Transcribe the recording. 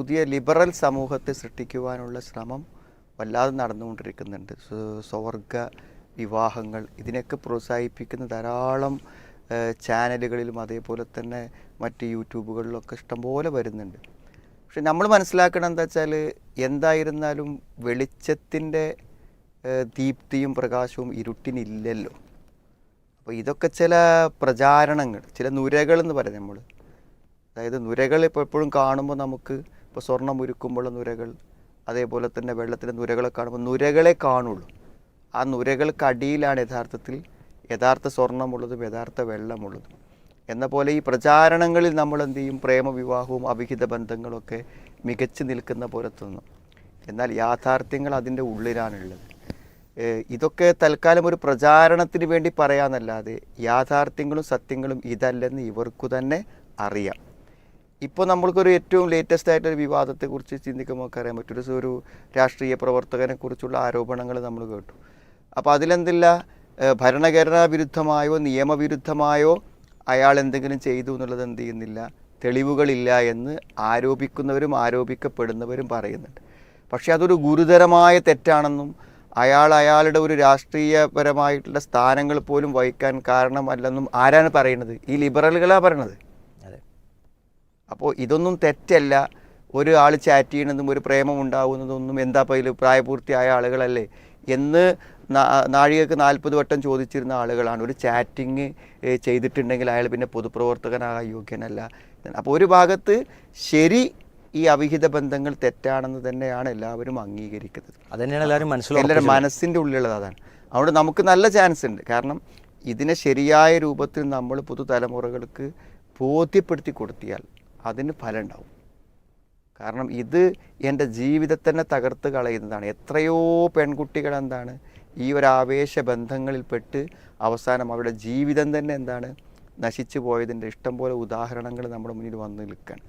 പുതിയ ലിബറൽ സമൂഹത്തെ സൃഷ്ടിക്കുവാനുള്ള ശ്രമം വല്ലാതെ നടന്നുകൊണ്ടിരിക്കുന്നുണ്ട്. സ്വ- സ്വർഗ വിവാഹങ്ങൾ ഇതിനൊക്കെ പ്രോത്സാഹിപ്പിക്കുന്ന ധാരാളം ചാനലുകളിലും അതേപോലെ തന്നെ മറ്റ് യൂട്യൂബുകളിലൊക്കെ ഇഷ്ടംപോലെ വരുന്നുണ്ട്. പക്ഷെ നമ്മൾ മനസ്സിലാക്കണം എന്താ വെച്ചാൽ എന്തായിരുന്നാലും വെളിച്ചത്തിന്റെ ദീപ്തിയും പ്രകാശവും ഇരുട്ടിനില്ലല്ലോ. അപ്പോൾ ഇതൊക്കെ ചില പ്രചാരണങ്ങൾ ചില നുരകൾ എന്ന് പറയും നമ്മൾ അതായത് നുരകൾ ഇപ്പോൾ എപ്പോഴും കാണുമ്പോൾ നമുക്ക് ഇപ്പോൾ സ്വർണം ഉരുക്കുമ്പോഴുള്ള നുരകൾ അതേപോലെ തന്നെ വെള്ളത്തിന്റെ നുരകളെ കാണുമ്പോൾ നുരകളെ കാണുള്ളൂ. ആ നുരകൾക്കടിയിലാണ് യഥാർത്ഥത്തിൽ യഥാർത്ഥ സ്വർണമുള്ളതും യഥാർത്ഥ വെള്ളമുള്ളതും. എന്ന പോലെ ഈ പ്രചാരണങ്ങളിൽ നമ്മൾ എന്ത് ചെയ്യും? പ്രേമവിവാഹവും അവിഹിത ബന്ധങ്ങളൊക്കെ മികച്ചു നിൽക്കുന്ന പോലെ തോന്നും. എന്നാൽ യാഥാർത്ഥ്യങ്ങൾ അതിന്റെ ഉള്ളിലാണുള്ളത്. ഇതൊക്കെ തൽക്കാലം ഒരു പ്രചാരണത്തിന് വേണ്ടി പറയാമെന്നല്ലാതെ യാഥാർത്ഥ്യങ്ങളും സത്യങ്ങളും ഇതല്ലെന്ന് ഇവർക്കു തന്നെ അറിയാം. ഇപ്പോൾ നമ്മൾക്കൊരു ഏറ്റവും ലേറ്റസ്റ്റ് ആയിട്ടൊരു വിവാദത്തെക്കുറിച്ച് ചിന്തിക്കുമ്പോൾ നമുക്ക് അറിയാൻ പറ്റും. ഒരു രാഷ്ട്രീയ പ്രവർത്തകനെ കുറിച്ചുള്ള ആരോപണങ്ങൾ നമ്മൾ കേട്ടു. അപ്പോൾ അതിലെന്തില്ല? ഭരണഘടനാ വിരുദ്ധമായോ നിയമവിരുദ്ധമായോ അയാൾ എന്തെങ്കിലും ചെയ്തു എന്നുള്ളത് എന്ത് ചെയ്യുന്നില്ല? തെളിവുകളില്ല എന്ന് ആരോപിക്കുന്നവരും ആരോപിക്കപ്പെടുന്നവരും പറയുന്നുണ്ട്. പക്ഷേ അതൊരു ഗുരുതരമായ തെറ്റാണെന്നും അയാൾ അയാളുടെ ഒരു രാഷ്ട്രീയപരമായിട്ടുള്ള സ്ഥാനങ്ങൾ പോലും വഹിക്കാൻ കാരണമല്ലെന്നും ആരാണ് പറയുന്നത്? ഈ ലിബറലുകളാണ് പറയണത് അപ്പോൾ ഇതൊന്നും തെറ്റല്ല. ഒരു ആൾ ചാറ്റ് ചെയ്യണതും ഒരു പ്രേമം ഉണ്ടാവുന്നതൊന്നും എന്താ ഇപ്പോൾ ഇതിൽ പ്രായപൂർത്തിയായ ആളുകളല്ലേ? എന്ന് നാഴികക്ക് നാൽപ്പത് വട്ടം ചോദിച്ചിരുന്ന ആളുകളാണ്. ഒരു ചാറ്റിങ് ചെയ്തിട്ടുണ്ടെങ്കിൽ അയാൾ പിന്നെ പൊതുപ്രവർത്തകനാകാൻ യോഗ്യനല്ല. അപ്പോൾ ഒരു ഭാഗത്ത് ശരി ഈ അവിഹിത ബന്ധങ്ങൾ തെറ്റാണെന്ന് തന്നെയാണ് എല്ലാവരും അംഗീകരിക്കുന്നത്. അത് തന്നെയാണ് എല്ലാവരും മനസ്സിലാക്കുന്നത് എല്ലാവരും മനസ്സിന്റെ ഉള്ളിലുള്ളത് അതാണ്. അതുകൊണ്ട് നമുക്ക് നല്ല ചാൻസ് ഉണ്ട്. കാരണം ഇതിനെ ശരിയായ രൂപത്തിൽ നമ്മൾ പുതുതലമുറകൾക്ക് ബോധ്യപ്പെടുത്തി കൊടുത്തിയാൽ അതിന് ഫലം ഉണ്ടാവും കാരണം ഇത് എന്റെ ജീവിതത്തിനെ തകർത്ത് കളയുന്നതാണ്. എത്രയോ പെൺകുട്ടികൾ എന്താണ് ഈ ഒരു ആവേശ ബന്ധങ്ങളിൽപ്പെട്ട് അവസാനം അവരുടെ ജീവിതം തന്നെ എന്താണ് നശിച്ചു പോയതിന്റെ ഇഷ്ടം പോലെ ഉദാഹരണങ്ങൾ നമ്മുടെ മുന്നിൽ വന്ന് നിൽക്കുകയാണ്.